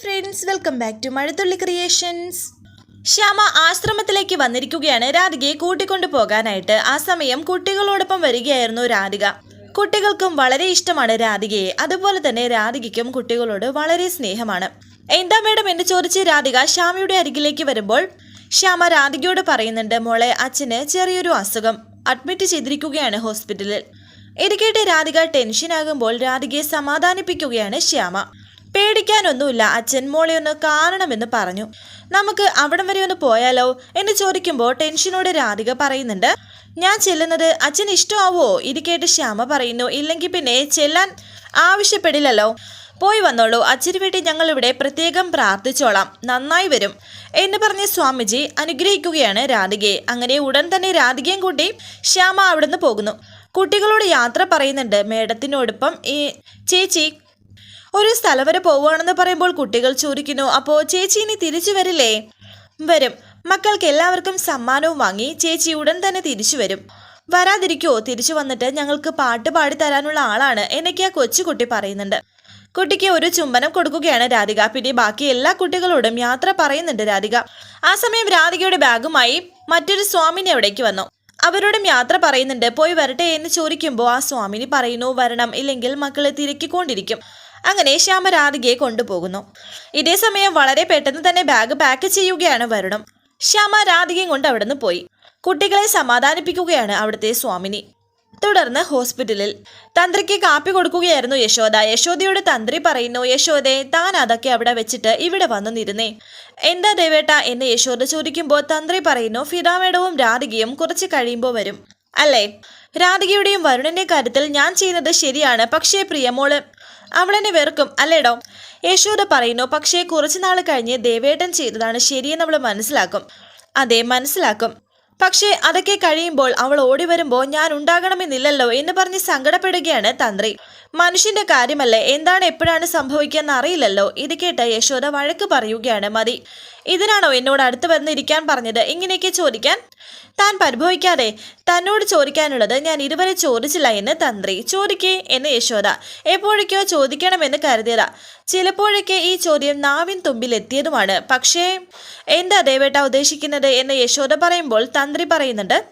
Friends welcome back to Mazhathulli creations Shyama ആശ്രമത്തിലേക്ക് വന്നിരിക്കുകയാണ്. രാധികയെ കൂട്ടിക്കൊണ്ടു പോകാനായിട്ട്. ആ സമയം കുട്ടികളോടൊപ്പം വരികയായിരുന്നു രാധിക. കുട്ടികൾക്കും വളരെ ഇഷ്ടമാണ് രാധികയെ. അതുപോലെ തന്നെ രാധികയ്ക്കും കുട്ടികളോട് വളരെ സ്നേഹമാണ്. എന്താ മേഡം എന്ന് ചോദിച്ച് രാധിക ശ്യാമയുടെ അരികിലേക്ക് വരുമ്പോൾ ശ്യാമ രാധികയോട് പറയുന്നുണ്ട് മോളെ അച്ഛന് ചെറിയൊരു അസുഖം. അഡ്മിറ്റ് ചെയ്തിരിക്കുകയാണ് ഹോസ്പിറ്റലിൽ. ഇത് കേട്ട് രാധിക ടെൻഷനാകുമ്പോൾ രാധികയെ സമാധാനിപ്പിക്കുകയാണ് ശ്യാമ. പേടിക്കാനൊന്നുമില്ല. അച്ഛൻ മോളെ ഒന്ന് കാണണമെന്ന് പറഞ്ഞു. നമുക്ക് അവിടം വരെ ഒന്ന് പോയാലോ? എന്ന് ചോദിക്കുമ്പോൾ ടെൻഷനോട് രാധിക പറയുന്നുണ്ട്. ഞാൻ ചെല്ലുന്നത് അച്ഛൻ ഇഷ്ടമാവോ ഇത് കേട്ട് ശ്യാമ പറയുന്നു. ഇല്ലെങ്കിൽ പിന്നെ ചെല്ലാൻ ആവശ്യപ്പെടില്ലല്ലോ. പോയി വന്നോളൂ. അച്ഛന് വേണ്ടി ഞങ്ങൾ ഇവിടെ പ്രത്യേകം പ്രാർത്ഥിച്ചോളാം. നന്നായി വരും. എന്ന് പറഞ്ഞ സ്വാമിജി അനുഗ്രഹിക്കുകയാണ് രാധികയെ. അങ്ങനെ ഉടൻ തന്നെ രാധികയും കൂട്ടി ശ്യാമ അവിടുന്ന് പോകുന്നു. കുട്ടികളോട് യാത്ര പറയുന്നുണ്ട്. മേഡത്തിനോടൊപ്പം ഈ ചേച്ചി ഒരു സ്ഥലം വരെ പോവുകയാണെന്ന് പറയുമ്പോൾ കുട്ടികൾ ചോദിക്കുന്നു അപ്പോ ചേച്ചി ഇനി തിരിച്ചു വരില്ലേ? വരും. മക്കൾക്ക് എല്ലാവർക്കും സമ്മാനവും വാങ്ങി ചേച്ചി ഉടൻ തന്നെ തിരിച്ചു വരും. വരാതിരിക്കോ? തിരിച്ചു വന്നിട്ട് ഞങ്ങൾക്ക് പാട്ട് പാടി തരാനുള്ള ആളാണ് എന്നൊക്കെ ആ കൊച്ചുകുട്ടി പറയുന്നുണ്ട്. കുട്ടിക്ക് ഒരു ചുംബനം കൊടുക്കുകയാണ് രാധിക. പിന്നെ ബാക്കി എല്ലാ കുട്ടികളോടും യാത്ര പറയുന്നുണ്ട് രാധിക. ആ സമയം രാധികയുടെ ബാഗുമായി മറ്റൊരു സ്വാമിനി അവിടേക്ക് വന്നു. അവരോടും യാത്ര പറയുന്നുണ്ട് പോയി വരട്ടെ എന്ന് ചോദിക്കുമ്പോൾ ആ സ്വാമിനി പറയുന്നു വരണം. ഇല്ലെങ്കിൽ മക്കളെ തിരക്കിക്കൊണ്ടിരിക്കും. അങ്ങനെ ശ്യാമ രാധികയെ കൊണ്ടുപോകുന്നു. ഇതേ സമയം വളരെ പെട്ടെന്ന് തന്നെ ബാഗ് പാക്ക് ചെയ്യുകയാണ് വരുണം. ശ്യാമ രാധികയും കൊണ്ട് അവിടുന്ന് പോയി. കുട്ടികളെ സമാധാനിപ്പിക്കുകയാണ് അവിടുത്തെ സ്വാമിനി. തുടർന്ന് ഹോസ്പിറ്റലിൽ തന്ത്രിക്ക് കാപ്പി കൊടുക്കുകയായിരുന്നു യശോദ. യശോദയോട് തന്ത്രി പറയുന്നു യശോദയെ താൻ അതൊക്കെ അവിടെ വെച്ചിട്ട് ഇവിടെ വന്നു നിരുന്നേ. എന്താ ദേവേട്ട? എന്ന് യശോദ ചോദിക്കുമ്പോൾ തന്ത്രി പറയുന്നു ഫിദാമേടവും രാധികയും കുറച്ച് കഴിയുമ്പോൾ വരും. അല്ലേ? രാധികയുടെയും വരുണന്റെ കാര്യത്തിൽ ഞാൻ ചെയ്യുന്നത് ശരിയാണ്. പക്ഷേ പ്രിയമോൾ അവളെന്നെ വെറുക്കും അല്ലേടോ? യശോദ പറയുന്നു പക്ഷേ കുറച്ചു നാൾ കഴിഞ്ഞ് ദേവേട്ടൻ ചെയ്തതാണ് ശരിയെന്ന് അവൾ മനസ്സിലാക്കും. അതെ മനസ്സിലാക്കും. പക്ഷേ അതൊക്കെ കഴിയുമ്പോൾ അവൾ ഓടി വരുമ്പോൾ ഞാൻ ഉണ്ടാകണമെന്നില്ലല്ലോ എന്ന് പറഞ്ഞ് സങ്കടപ്പെടുകയാണ് തന്ത്രി. മനുഷ്യന്റെ കാര്യമല്ലേ? എന്താണ് എപ്പോഴാണ് സംഭവിക്കുക അറിയില്ലല്ലോ? ഇത് കേട്ട് യശോദ വഴക്ക് പറയുകയാണ് മതി. ഇതിനാണോ എന്നോട് അടുത്ത് വന്നിരിക്കാൻ പറഞ്ഞത്? ഇങ്ങനെയൊക്കെ ചോദിക്കാൻ? താൻ പരിഭവിക്കാതെ തന്നോട് ചോദിക്കാനുള്ളത് ഞാൻ ഇതുവരെ ചോദിച്ചില്ല എന്ന് തന്ത്രി. ചോദിക്കേ എന്ന് യശോദ. എപ്പോഴൊക്കെയോ ചോദിക്കണമെന്ന് കരുതിയതാ. ചിലപ്പോഴൊക്കെ ഈ ചോദ്യം നാവിൻ തുമ്പിൽ എത്തിയതുമാണ്. പക്ഷേ എന്താ ദേവേട്ട ഉദ്ദേശിക്കുന്നത് എന്ന് യശോദ പറയുമ്പോൾ തന്ത്രി പറയുന്നുണ്ട്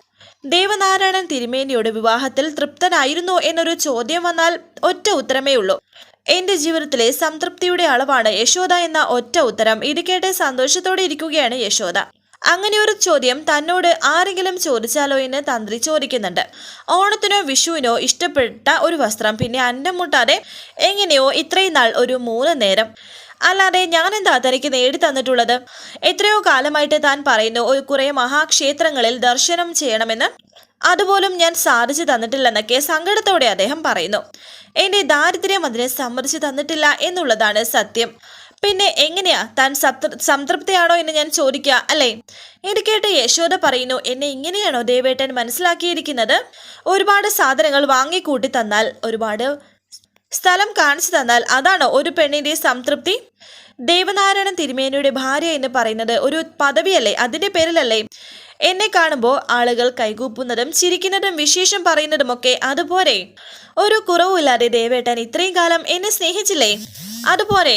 ദേവനാരായണൻ തിരുമേനിയുടെ വിവാഹത്തിൽ തൃപ്തനായിരുന്നോ എന്നൊരു ചോദ്യം വന്നാൽ ഒറ്റ ഉത്തരമേ ഉള്ളൂ. എന്റെ ജീവിതത്തിലെ സംതൃപ്തിയുടെ അളവാണ് യശോദ എന്ന ഒറ്റ ഉത്തരം. ഇത് കേട്ട് സന്തോഷത്തോടെ ഇരിക്കുകയാണ് യശോദ. അങ്ങനെ ഒരു ചോദ്യം തന്നോട് ആരെങ്കിലും ചോദിച്ചാലോ എന്ന് തന്ത്രി ചോദിക്കുന്നുണ്ട്. ഓണത്തിനോ വിഷുവിനോ ഇഷ്ടപ്പെട്ട ഒരു വസ്ത്രം പിന്നെ അന്നം മുട്ടാതെ എങ്ങനെയോ ഇത്രയും നാൾ ഒരു മൂന്ന് നേരം. അല്ലാതെ ഞാൻ എന്താ തനിക്ക് നേടി തന്നിട്ടുള്ളത്? എത്രയോ കാലമായിട്ട് താൻ പറയുന്നു ഒരു കുറെ മഹാക്ഷേത്രങ്ങളിൽ ദർശനം ചെയ്യണമെന്ന്. അതുപോലും ഞാൻ സാധിച്ചു തന്നിട്ടില്ലെന്നൊക്കെ സങ്കടത്തോടെ അദ്ദേഹം പറയുന്നു. എന്റെ ദാരിദ്ര്യം അതിനെ സമ്മതിച്ചു തന്നിട്ടില്ല എന്നുള്ളതാണ് സത്യം. പിന്നെ എങ്ങനെയാ? താൻ സംതൃപ്തിയാണോ എന്ന് ഞാൻ ചോദിക്കുക അല്ലേ? ഇത് കേട്ട് യശോദ പറയുന്നു എന്നെ ഇങ്ങനെയാണോ ദേവേട്ടൻ മനസ്സിലാക്കിയിരിക്കുന്നത്? ഒരുപാട് സാധനങ്ങൾ വാങ്ങിക്കൂട്ടി തന്നാൽ ഒരുപാട് സ്ഥലം കാണിച്ചു തന്നാൽ അതാണ് ഒരു പെണ്ണിന്റെ സംതൃപ്തി? ദേവനാരായണൻ തിരുമേനിയുടെ ഭാര്യ എന്ന് പറയുന്നത് ഒരു പദവിയല്ലേ? അതിന്റെ പേരിലല്ലേ? എന്നെ കാണുമ്പോൾ ആളുകൾ കൈകൂപ്പുന്നതും ചിരിക്കുന്നതും വിശേഷം പറയുന്നതുമൊക്കെ അതുപോലെ. ഒരു കുറവുമില്ലാതെ ദേവേട്ടൻ ഇത്രയും കാലം എന്നെ സ്നേഹിച്ചില്ലേ? അതുപോലെ.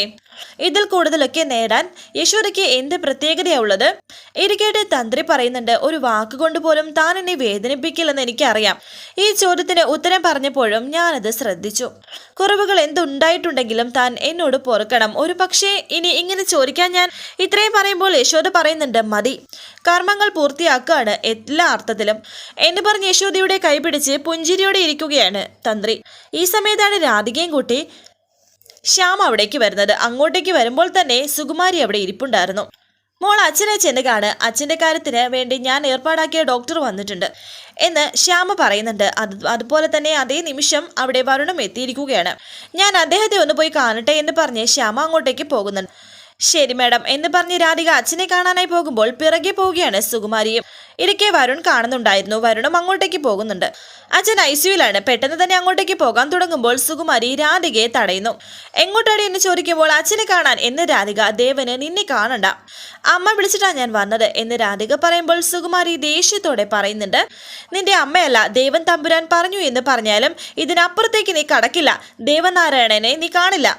ഇതിൽ കൂടുതലൊക്കെ നേടാൻ യശോദയ്ക്ക് എന്ത് പ്രത്യേകതയാണുള്ളത്? ഇരിക്കേട്ട് തന്ത്രി പറയുന്നുണ്ട് ഒരു വാക്കുകൊണ്ട് പോലും താൻ എന്നെ വേദനിപ്പിക്കില്ലെന്ന് എനിക്കറിയാം. ഈ ചോദ്യത്തിന് ഉത്തരം പറഞ്ഞപ്പോഴും ഞാനത് ശ്രദ്ധിച്ചു. കുറവുകൾ എന്തുണ്ടായിട്ടുണ്ടെങ്കിലും താൻ എന്നോട് പൊറുക്കണം. ഒരു പക്ഷേ ഇനി ഇങ്ങനെ ചോദിക്കാൻ ഞാൻ ഇത്രയും പറയുമ്പോൾ യശോദ പറയുന്നുണ്ട് മതി. കർമ്മങ്ങൾ പൂർത്തിയാക്കുകയാണ് എല്ലാ അർത്ഥത്തിലും. എന്ന് പറഞ്ഞ് യശോദയുടെ കൈപിടിച്ച് പുഞ്ചിരിയോടെ ഇരിക്കുകയാണ് തന്ത്രി. ഈ സമയത്താണ് രാധികയും കൂട്ടി ശ്യാം അവിടേക്ക് വരുന്നത്. അങ്ങോട്ടേക്ക് വരുമ്പോൾ തന്നെ സുകുമാരി അവിടെ ഇരിപ്പുണ്ടായിരുന്നു. മോൾ അച്ഛനെ ചെന്ന് കാണ് അച്ഛന്റെ കാര്യത്തിന് വേണ്ടി ഞാൻ ഏർപ്പാടാക്കിയ ഡോക്ടർ വന്നിട്ടുണ്ട് എന്ന് ശ്യാമ പറയുന്നുണ്ട്. അത് അതുപോലെ തന്നെ അതേ നിമിഷം അവിടെ വരുണം എത്തിയിരിക്കുകയാണ്. ഞാൻ അദ്ദേഹത്തെ ഒന്ന് പോയി കാണട്ടെ എന്ന് പറഞ്ഞ് ശ്യാമ അങ്ങോട്ടേക്ക് പോകുന്നുണ്ട്. ശരി മേഡം. എന്ന് പറഞ്ഞ് രാധിക അച്ഛനെ കാണാനായി പോകുമ്പോൾ പിറകെ പോവുകയാണ് സുകുമാരിയും. ഇടയ്ക്ക് വരുൺ കാണുന്നുണ്ടായിരുന്നു. വരുണും അങ്ങോട്ടേക്ക് പോകുന്നുണ്ട്. അച്ഛൻ ഐ സിയുലാണ് പെട്ടെന്ന് തന്നെ അങ്ങോട്ടേക്ക് പോകാൻ തുടങ്ങുമ്പോൾ സുകുമാരി രാധികയെ തടയുന്നു. എങ്ങോട്ടാടി എന്ന് ചോദിക്കുമ്പോൾ അച്ഛനെ കാണാൻ? എന്ന് രാധിക ദേവന് നിന്നെ കാണണ്ട. അമ്മ വിളിച്ചിട്ടാ ഞാൻ വന്നത്. എന്ന് രാധിക പറയുമ്പോൾ സുകുമാരി ദേഷ്യത്തോടെ പറയുന്നുണ്ട്. നിന്റെ അമ്മയല്ല ദേവൻ തമ്പുരാൻ പറഞ്ഞു എന്ന് പറഞ്ഞാലും ഇതിനപ്പുറത്തേക്ക് നീ കടക്കില്ല. ദേവനാരായണനെ നീ കാണില്ല.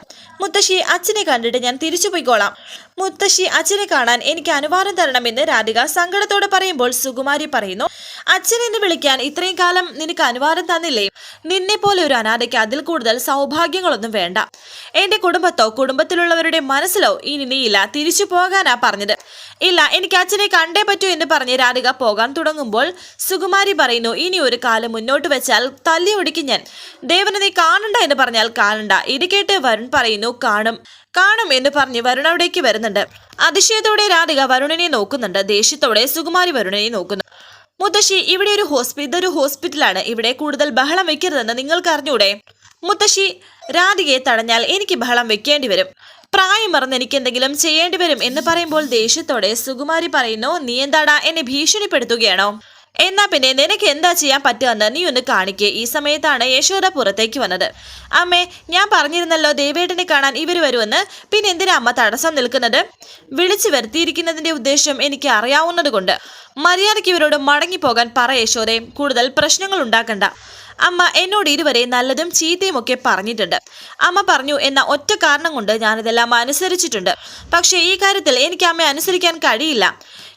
മുത്തശ്ശി അച്ഛനെ കണ്ടിട്ട് ഞാൻ തിരിച്ചു പോയിക്കോളാം up മുത്തശ്ശി അച്ഛനെ കാണാൻ എനിക്ക് അനുവാദം തരണമെന്ന് രാധിക സങ്കടത്തോടെ പറയുമ്പോൾ സുകുമാരി പറയുന്നു അച്ഛൻ വിളിക്കാൻ ഇത്രയും കാലം നിനക്ക് അനുവാദം തന്നില്ലേ? നിന്നെ പോലെ ഒരു അനാഥയ്ക്ക് അതിൽ കൂടുതൽ സൗഭാഗ്യങ്ങളൊന്നും വേണ്ട. എന്റെ കുടുംബത്തോ കുടുംബത്തിലുള്ളവരുടെ മനസ്സിലോ ഇനി നീയില്ല. തിരിച്ചു പോകാനാ പറഞ്ഞത്. ഇല്ല എനിക്ക് അച്ഛനെ കണ്ടേ പറ്റൂ എന്ന് പറഞ്ഞ് രാധിക പോകാൻ തുടങ്ങുമ്പോൾ സുകുമാരി പറയുന്നു ഇനി ഒരു കാലം മുന്നോട്ട് വെച്ചാൽ തല്ലി ഒടിക്കും ഞാൻ. ദേവനെ നീ കാണണ്ട എന്ന് പറഞ്ഞാൽ കാണണ്ട. ഇത് കേട്ട് വരുൺ പറയുന്നു കാണും. കാണും എന്ന് പറഞ്ഞ് വരുൺ അവിടേക്ക് വരുന്നുണ്ട് അതിശയത്തോടെ രാധിക വരുണനെ നോക്കുന്നുണ്ട്. ദേഷ്യത്തോടെ സുകുമാരി വരുണനെ നോക്കുന്നു. മുത്തശ്ശി ഇവിടെ ഒരു ഹോസ്പിറ്റൽ ഇതൊരു ഹോസ്പിറ്റലാണ്. ഇവിടെ കൂടുതൽ ബഹളം വെക്കരുതെന്ന് നിങ്ങൾക്ക് അറിഞ്ഞൂടെ മുത്തശ്ശി രാധികയെ തടഞ്ഞാൽ എനിക്ക് ബഹളം വെക്കേണ്ടി വരും. പ്രായം മറന്ന് എനിക്ക് എന്തെങ്കിലും ചെയ്യേണ്ടി വരും എന്ന് പറയുമ്പോൾ ദേഷ്യത്തോടെ സുകുമാരി പറയുന്നു നീ എന്താടാ എന്നെ ഭീഷണിപ്പെടുത്തുകയാണോ? എന്നാ പിന്നെ നിനക്ക് എന്താ ചെയ്യാൻ പറ്റുമെന്ന് നീ ഒന്ന് കാണിക്കേ. ഈ സമയത്താണ് യശോദ പുറത്തേക്ക് വന്നത്. അമ്മേ ഞാൻ പറഞ്ഞിരുന്നല്ലോ ദേവേട്ടനെ കാണാൻ ഇവർ വരുമെന്ന്. പിന്നെ എന്തിനാ അമ്മ തടസ്സം നിൽക്കുന്നത്? വിളിച്ചു വരുത്തിയിരിക്കുന്നതിന്റെ ഉദ്ദേശം എനിക്ക് അറിയാവുന്നതുകൊണ്ട് മര്യാദയ്ക്ക് ഇവരോട് മടങ്ങിപ്പോകാൻ പറ യശോദയും കൂടുതൽ പ്രശ്നങ്ങൾ ഉണ്ടാക്കണ്ട. അമ്മ എന്നോട് ഇതുവരെ നല്ലതും ചീത്തയും ഒക്കെ പറഞ്ഞിട്ടുണ്ട്. അമ്മ പറഞ്ഞു എന്ന ഒറ്റ കാരണം കൊണ്ട് ഞാനിതെല്ലാം അനുസരിച്ചിട്ടുണ്ട്. പക്ഷേ ഈ കാര്യത്തിൽ എനിക്ക് അമ്മയെ അനുസരിക്കാൻ കഴിയില്ല.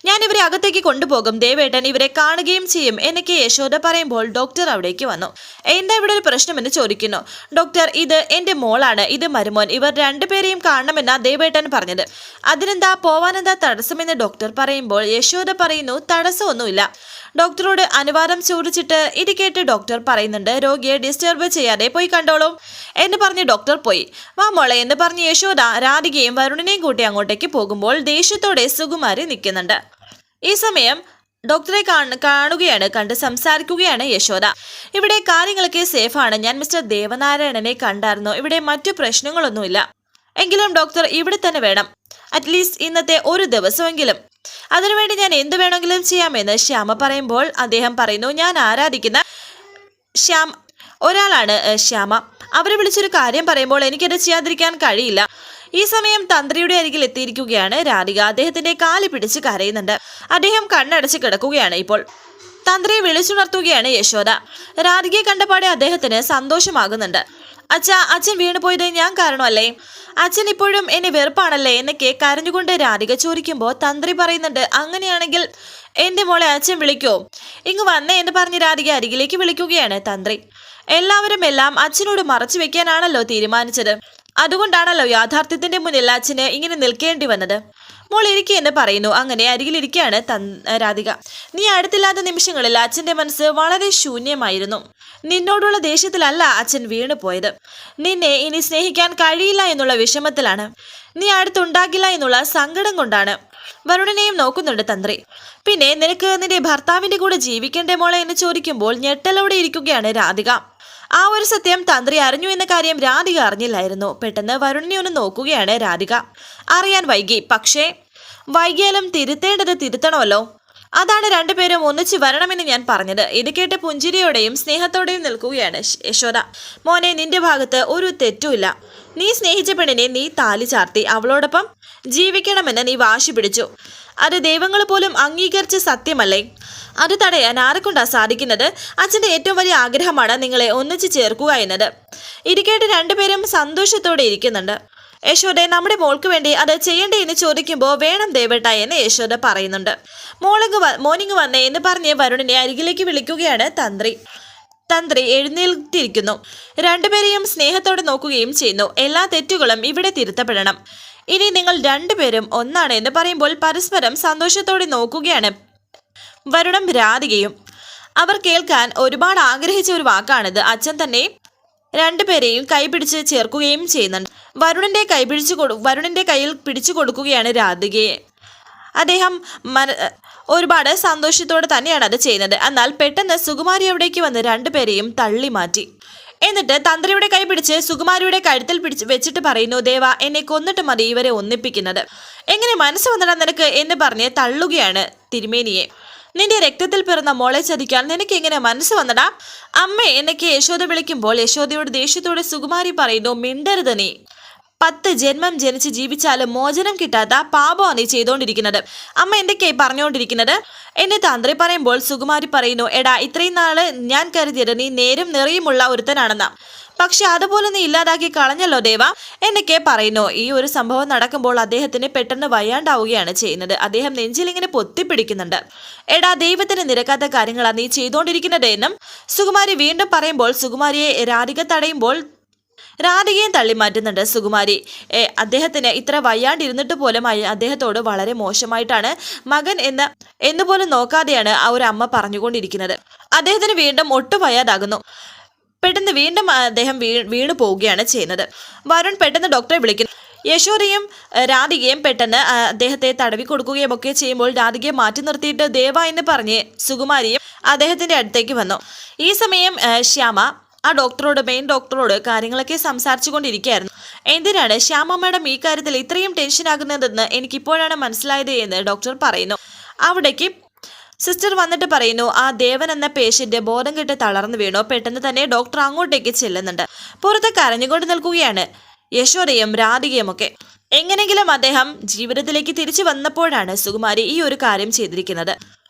ഞാൻ ഇവരെ അകത്തേക്ക് കൊണ്ടുപോകും. ദേവേട്ടൻ ഇവരെ കാണുകയും ചെയ്യും എന്നൊക്കെ യശോദ പറയുമ്പോൾ ഡോക്ടർ അവിടേക്ക് വന്നു. എന്താ ഇവിടെ ഒരു പ്രശ്നമെന്ന് ചോദിക്കുന്നു. ഡോക്ടർ ഇത് എന്റെ മോളാണ്. ഇത് മരുമോൻ. ഇവർ രണ്ടുപേരെയും കാണണമെന്നാ ദേവേട്ടൻ പറഞ്ഞത്. അതിനെന്താ പോവാനെന്താ തടസ്സമെന്ന് ഡോക്ടർ പറയുമ്പോൾ യശോദ പറയുന്നു തടസ്സമൊന്നുമില്ല. ഡോക്ടറോട് അനുവാദം ചോദിച്ചിട്ട് ഇത് കേട്ട് ഡോക്ടർ പറയുന്നുണ്ട് രോഗിയെ ഡിസ്റ്റർബ് ചെയ്യാതെ പോയി കണ്ടോളും. എന്ന് പറഞ്ഞ് ഡോക്ടർ പോയി. വാ മോളെ എന്ന് പറഞ്ഞ് യശോദ രാധികയും വരുണിനെയും കൂട്ടി അങ്ങോട്ടേക്ക് പോകുമ്പോൾ ദേഷ്യത്തോടെ സുകുമാരി നിൽക്കുന്നുണ്ട്. ഈ സമയം ഡോക്ടറെ കാണ കാണുകയാണ് കണ്ട് സംസാരിക്കുകയാണ് യശോദ. ഇവിടെ കാര്യങ്ങളൊക്കെ സേഫാണ്. ഞാൻ മിസ്റ്റർ ദേവനാരായണനെ കണ്ടായിരുന്നു. ഇവിടെ മറ്റു പ്രശ്നങ്ങളൊന്നുമില്ല. എങ്കിലും ഡോക്ടർ ഇവിടെ തന്നെ വേണം. അറ്റ്ലീസ്റ്റ് ഇന്നത്തെ ഒരു ദിവസമെങ്കിലും അതിനുവേണ്ടി ഞാൻ എന്തു വേണമെങ്കിലും ചെയ്യാമെന്ന് ശ്യാമ പറയുമ്പോൾ അദ്ദേഹം പറയുന്നു ഞാൻ ആരാധിക്കുന്ന ശ്യാം ഒരാളാണ് ശ്യാമ. അവരെ വിളിച്ചൊരു കാര്യം പറയുമ്പോൾ എനിക്കത് ചെയ്യാതിരിക്കാൻ കഴിയില്ല. ഈ സമയം തന്ത്രിയുടെ അരികിൽ എത്തിയിരിക്കുകയാണ് രാധിക. അദ്ദേഹത്തിന്റെ കാൽ പിടിച്ച് കരയുന്നുണ്ട്. അദ്ദേഹം കണ്ണടച്ച് കിടക്കുകയാണ് ഇപ്പോൾ. തന്ത്രിയെ വിളിച്ചുണർത്തുകയാണ് യശോദ. രാധികയെ കണ്ടപാടെ അദ്ദേഹത്തിന് സന്തോഷമാകുന്നുണ്ട്. അച്ഛാ അച്ഛൻ വീണുപോയത് ഞാൻ കാരണമല്ലേ? അച്ഛൻ ഇപ്പോഴും എന്നെ വെറുപ്പാണല്ലേ എന്നൊക്കെ കരഞ്ഞുകൊണ്ട് രാധിക ചോദിക്കുമ്പോൾ തന്ത്രി പറയുന്നുണ്ട് അങ്ങനെയാണെങ്കിൽ എന്റെ മോളെ അച്ഛൻ വിളിക്കോ. ഇങ്ങ് വന്നേ എന്ന് പറഞ്ഞ് രാധിക അരികിലേക്ക് വിളിക്കുകയാണ് തന്ത്രി. എല്ലാവരും എല്ലാം അച്ഛനോട് മറച്ചു വെക്കാനാണല്ലോ തീരുമാനിച്ചത്. അതുകൊണ്ടാണല്ലോ യാഥാർത്ഥ്യത്തിന്റെ മുന്നിൽ അച്ഛന് ഇങ്ങനെ നിൽക്കേണ്ടി വന്നത്. മോൾ ഇരിക്കുക എന്ന് പറയുന്നു. അങ്ങനെ അരികിലിരിക്കുകയാണ് രാധിക. നീ അടുത്തില്ലാത്ത നിമിഷങ്ങളിൽ അച്ഛന്റെ മനസ്സ് വളരെ ശൂന്യമായിരുന്നു. നിന്നോടുള്ള ദേഷ്യത്തിലല്ല അച്ഛൻ വീണു പോയത്. നിന്നെ ഇനി സ്നേഹിക്കാൻ കഴിയില്ല എന്നുള്ള വിഷമത്തിലാണ്. നീ അടുത്തുണ്ടാകില്ല എന്നുള്ള സങ്കടം കൊണ്ടാണ്. വരുണനെയും നോക്കുന്നുണ്ട് തന്ത്രി. പിന്നെ നിനക്ക് നിന്റെ ഭർത്താവിന്റെ കൂടെ ജീവിക്കണ്ടേ മോളെ എന്ന് ചോദിക്കുമ്പോൾ ഞെട്ടലോടെ ഇരിക്കുകയാണ് രാധിക. ആ ഒരു സത്യം തന്ത്രി അറിഞ്ഞു എന്ന കാര്യം രാധിക അറിഞ്ഞില്ലായിരുന്നു. പെട്ടെന്ന് വരുണിനെ ഒന്ന് നോക്കുകയാണ് രാധിക. അറിയാൻ വൈകി. പക്ഷേ വൈകിയാലും തിരുത്തേണ്ടത് തിരുത്തണമല്ലോ. അതാണ് രണ്ടുപേരും ഒന്നിച്ചു വരണമെന്ന് ഞാൻ പറഞ്ഞത്. ഇത് കേട്ട് പുഞ്ചിരിയോടെയും സ്നേഹത്തോടെയും നിൽക്കുകയാണ് യശോദ. മോനെ നിന്റെ ഭാഗത്ത് ഒരു തെറ്റുമില്ല. നീ സ്നേഹിച്ച പെണ്ണിനെ നീ താലി ചാർത്തി. അവളോടൊപ്പം ജീവിക്കണമെന്ന് നീ വാശി പിടിച്ചു. അത് ദൈവങ്ങൾ പോലും അംഗീകരിച്ച സത്യമല്ലേ? അത് തടയാൻ ആരെക്കൊണ്ടാ സാധിക്കുന്നത്? അച്ഛന്റെ ഏറ്റവും വലിയ ആഗ്രഹമാണ് നിങ്ങളെ ഒന്നിച്ച് ചേർക്കുക എന്നത്. ഇരിക്കേട്ട് രണ്ടുപേരും സന്തോഷത്തോടെ ഇരിക്കുന്നുണ്ട്. യശോദെ നമ്മുടെ മോൾക്ക് വേണ്ടി അത് ചെയ്യണ്ടേ എന്ന് ചോദിക്കുമ്പോൾ വേണം ദേവേട്ട എന്ന് യശോദ പറയുന്നുണ്ട്. മോളിങ് മോർണിംഗ് വന്നേ എന്ന് പറഞ്ഞ് വരുണിനെ അരികിലേക്ക് വിളിക്കുകയാണ് തന്ത്രി. തന്ത്രി എഴുന്നേൽത്തിരിക്കുന്നു. രണ്ടുപേരെയും സ്നേഹത്തോടെ നോക്കുകയും ചെയ്യുന്നു. എല്ലാ തെറ്റുകളും ഇവിടെ തിരുത്തപ്പെടണം. ഇനി നിങ്ങൾ രണ്ടുപേരും ഒന്നാണ് എന്ന് പറയുമ്പോൾ പരസ്പരം സന്തോഷത്തോടെ നോക്കുകയാണ് വരുണം രാധികയും. അവർ കേൾക്കാൻ ഒരുപാട് ആഗ്രഹിച്ച ഒരു വാക്കാണിത്. അച്ഛൻ തന്നെ രണ്ടുപേരെയും കൈപിടിച്ച് ചേർക്കുകയും ചെയ്യുന്നുണ്ട്. വരുണിന്റെ കൈ പിടിച്ചു കൊടു വരുണിന്റെ കയ്യിൽ പിടിച്ചു കൊടുക്കുകയാണ് രാധികയെ. അദ്ദേഹം മന ഒരുപാട് സന്തോഷത്തോടെ തന്നെയാണ് അത് ചെയ്യുന്നത്. എന്നാൽ പെട്ടെന്ന് സുകുമാരി അവിടേക്ക് വന്ന് രണ്ടുപേരെയും തള്ളി മാറ്റി എന്നിട്ട് തന്ത്രിയുടെ കൈ പിടിച്ച് സുകുമാരിയുടെ കഴുത്തിൽ പിടിച്ച് വെച്ചിട്ട് പറയുന്നു ദേവ എന്നെ കൊന്നിട്ട് മതി ഇവരെ ഒന്നിപ്പിക്കുന്നത്. എങ്ങനെ മനസ്സ് വന്നിടാൻ നിനക്ക് എന്ന് പറഞ്ഞ് തള്ളുകയാണ് തിരുമേനിയെ. നിന്റെ രക്തത്തിൽ പിറന്ന മോളെ ചതിക്കാൻ നിനക്ക് എങ്ങനെ മനസ്സ് വന്നടാ? അമ്മ എന്നൊക്കെ യശോദ വിളിക്കുമ്പോൾ യശോദയോട് ദേഷ്യത്തോടെ സുകുമാരി പറയുന്നു മിണ്ടരുത് നീ. പത്ത് ജന്മം ജനിച്ച് ജീവിച്ചാലും മോചനം കിട്ടാത്ത പാപമാണ് നീ ചെയ്തുകൊണ്ടിരിക്കുന്നത്. അമ്മ എന്തൊക്കെയായി പറഞ്ഞുകൊണ്ടിരിക്കുന്നത്? എന്നെ തന്ത്രി പറയുമ്പോൾ സുകുമാരി പറയുന്നു എടാ ഇത്രയും നാൾ ഞാൻ കരുതിയത് നീ നേരും നിറയുമുള്ള ഒരുത്തനാണെന്ന. പക്ഷെ അതുപോലെ നീ ഇല്ലാതാക്കി കളഞ്ഞല്ലോ ദേവ. എന്നൊക്കെ പറയുന്നു. ഈ ഒരു സംഭവം നടക്കുമ്പോൾ അദ്ദേഹത്തിന് പെട്ടെന്ന് വയ്യാണ്ടാവുകയാണ് ചെയ്യുന്നത്. അദ്ദേഹം നെഞ്ചിലിങ്ങനെ പൊത്തിപ്പിടിക്കുന്നുണ്ട്. എടാ ദൈവത്തിന് നിരക്കാത്ത കാര്യങ്ങളാണ് നീ ചെയ്തുകൊണ്ടിരിക്കുന്നത് എന്നും സുകുമാരി വീണ്ടും പറയുമ്പോൾ സുകുമാരിയെ രാധിക തടയുമ്പോൾ രാധികയും തള്ളി മാറ്റുന്നുണ്ട് സുകുമാരി. അദ്ദേഹത്തിന് ഇത്ര വയ്യാണ്ടിരുന്നിട്ട് പോലും അദ്ദേഹത്തോട് വളരെ മോശമായിട്ടാണ് മകൻ എന്ന് എന്നുപോലും നോക്കാതെയാണ് ആ ഒരു അമ്മ പറഞ്ഞുകൊണ്ടിരിക്കുന്നത്. അദ്ദേഹത്തിന് വീണ്ടും ഒട്ടും വയ്യാതാകുന്നു. പെട്ടെന്ന് വീണ്ടും അദ്ദേഹം വീണു പോവുകയാണ് ചെയ്യുന്നത്. വരുൺ പെട്ടെന്ന് ഡോക്ടറെ വിളിക്കുന്നു. യശോദയും രാധികയും പെട്ടെന്ന് അദ്ദേഹത്തെ തടവി കൊടുക്കുകയും ഒക്കെ ചെയ്യുമ്പോൾ രാധികയെ മാറ്റി നിർത്തിയിട്ട് ദേവ എന്ന് പറഞ്ഞ് സുകുമാരിയും അദ്ദേഹത്തിന്റെ അടുത്തേക്ക് വന്നു. ഈ സമയം ശ്യാമ ആ ഡോക്ടറോട് മെയിൻ ഡോക്ടറോട് കാര്യങ്ങളൊക്കെ സംസാരിച്ചു കൊണ്ടിരിക്കുകയായിരുന്നു എന്തിനാണ് ശ്യാമ മാഡം ഈ കാര്യത്തിൽ ഇത്രയും ടെൻഷൻ ആകുന്നതെന്ന് എനിക്കിപ്പോഴാണ് മനസ്സിലായത് എന്ന് ഡോക്ടർ പറയുന്നു. അവിടേക്ക് സിസ്റ്റർ വന്നിട്ട് പറയുന്നു ആ ദേവൻ എന്ന പേഷ്യന്റ് ബോധം കെട്ട് തളർന്നു വീണു. പെട്ടെന്ന് തന്നെ ഡോക്ടർ അങ്ങോട്ടേക്ക് ചെല്ലുന്നുണ്ട്. പുറത്ത് കരഞ്ഞുകൊണ്ട് നിൽക്കുകയാണ് യശോദയും രാധികയും ഒക്കെ. എങ്ങനെങ്കിലും അദ്ദേഹം ജീവിതത്തിലേക്ക് തിരിച്ചു വന്നപ്പോഴാണ് സുകുമാരി ഈ ഒരു കാര്യം ചെയ്തിരിക്കുന്നത്.